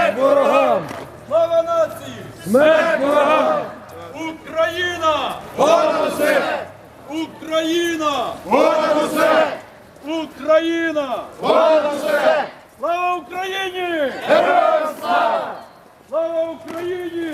Смерть ворогам! Слава нації! Смерть ворогам! Україна! Понад усе! Україна! Понад усе! Україна! Понад усе! Слава Україні! Героям слава! Слава Україні!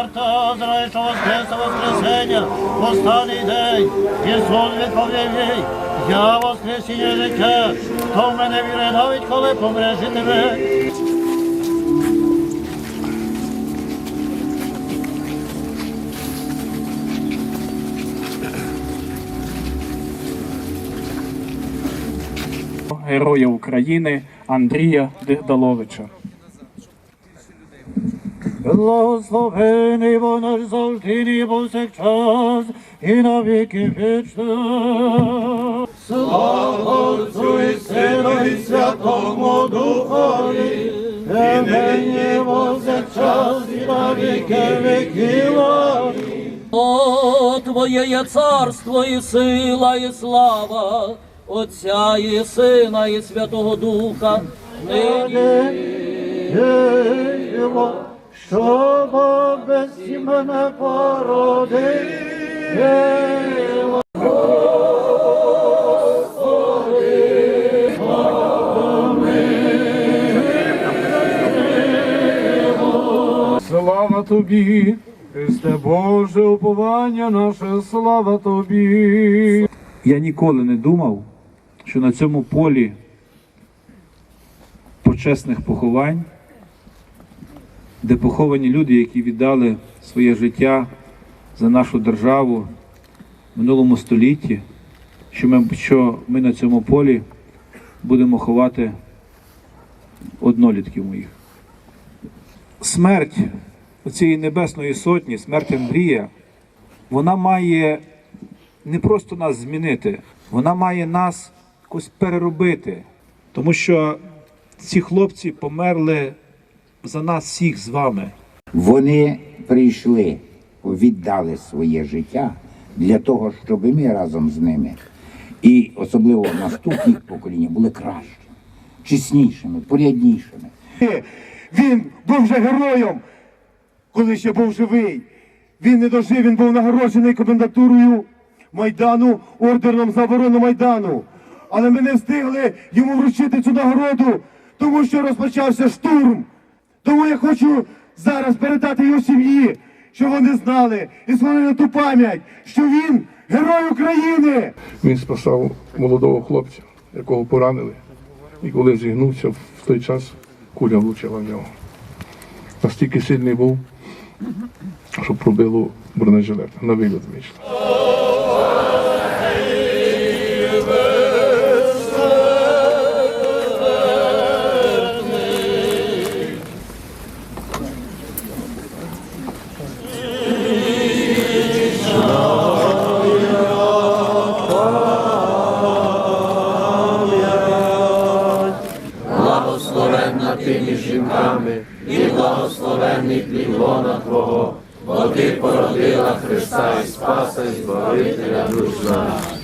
Марта, знає, що воскресне воскресення, останній день, Ісус відповів я воскресіння життя, хто в мене віри, навіть коли помре, житиме. героя України Андрія Дигдаловича. Благословений бо наш завжди ні повсякчас і на віки вічні. Слава Отцю і Сину і Святому Духові, і нині повсякчас і на віки віків. О, Твоє є царство і сила, і слава, Отця і Сина, і Святого Духа, нині. Що Бог без мене породив. Слава тобі, Христе Боже, уповання наше, слава тобі. Я ніколи не думав, що на цьому полі почесних поховань, де поховані люди, які віддали своє життя за нашу державу в минулому столітті, що ми, що ми на цьому полі будемо ховати однолітків моїх смерть цієї небесної сотні, смерть Андрія, вона має не просто нас змінити, вона має нас якось переробити. Тому що ці хлопці померли за нас всіх з вами. Вони прийшли, віддали своє життя для того, щоб ми разом з ними, і особливо наступні покоління, були кращими, чеснішими, поряднішими. Він був вже героєм, коли ще був живий. Він не дожив, він був нагороджений комендатурою Майдану, орденом за оборону Майдану. Але ми не встигли йому вручити цю нагороду, тому що розпочався штурм. Хочу зараз передати його сім'ї, щоб вони знали і схвалили ту пам'ять, що він герой України. Він спасав молодого хлопця, якого поранили. І коли зігнувся в той час, куля влучила в нього. Настільки сильний був, що пробило бронежилет. На виліт вийшло. Ти між жінками, і благословенний плід лона Твого, бо ти породила Христа і Спаса, і Збавителя душ наших.